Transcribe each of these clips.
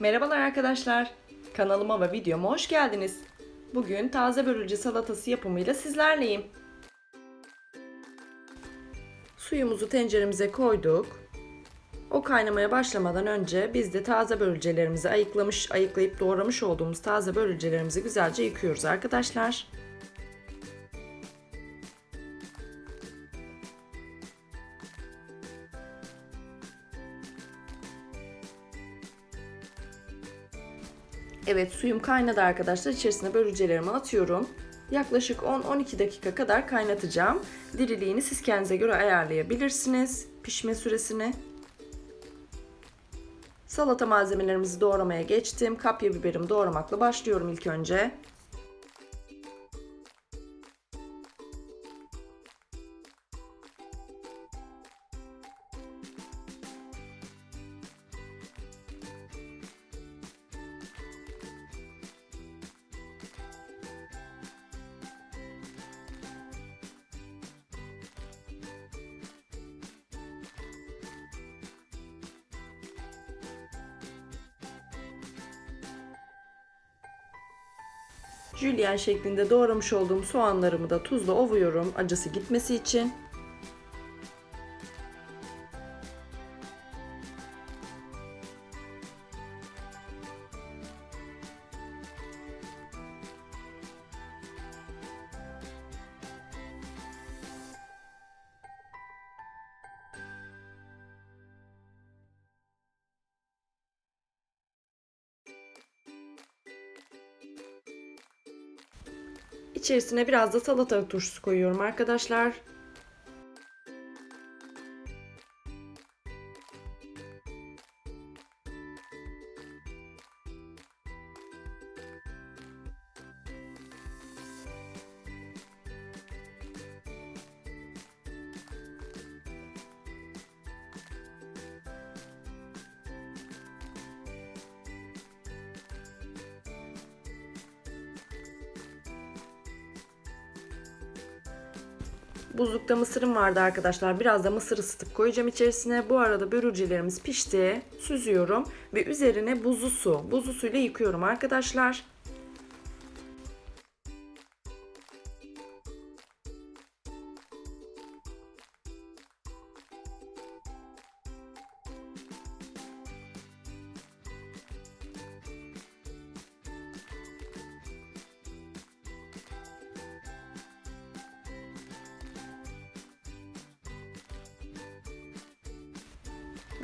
Merhabalar arkadaşlar. Kanalıma ve videoma hoş geldiniz. Bugün taze börülce salatası yapımıyla sizlerleyim. Suyumuzu tenceremize koyduk. O kaynamaya başlamadan önce biz de taze börülcelerimizi ayıklamış, ayıklayıp doğramış olduğumuz taze börülcelerimizi güzelce yıkıyoruz arkadaşlar. Evet suyum kaynadı arkadaşlar. İçerisine börülcelerimi atıyorum. Yaklaşık 10-12 dakika kadar kaynatacağım. Diriliğini siz kendinize göre ayarlayabilirsiniz. Pişme süresini. Salata malzemelerimizi doğramaya geçtim. Kapya biberimi doğramakla başlıyorum ilk önce. Jülyen şeklinde doğramış olduğum soğanlarımı da tuzla ovuyorum acısı gitmesi için. İçerisine biraz da salatalık turşusu koyuyorum arkadaşlar. Buzlukta mısırım vardı arkadaşlar. Biraz da mısır ısıtıp koyacağım içerisine. Bu arada börülcelerimiz pişti. Süzüyorum ve üzerine buzlu su. Buzlu suyla yıkıyorum arkadaşlar.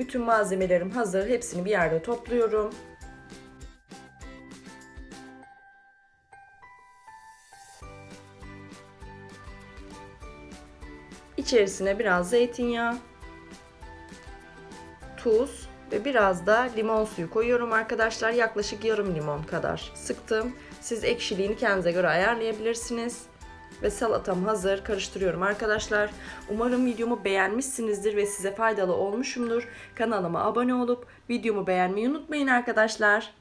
Bütün malzemelerim hazır. Hepsini bir yerde topluyorum. İçerisine biraz zeytinyağı, tuz ve biraz da limon suyu koyuyorum arkadaşlar. Yaklaşık yarım limon kadar sıktım. Siz ekşiliğini kendinize göre ayarlayabilirsiniz. Ve salatam hazır. Karıştırıyorum arkadaşlar. Umarım videomu beğenmişsinizdir ve size faydalı olmuşumdur. Kanalıma abone olup videomu beğenmeyi unutmayın arkadaşlar.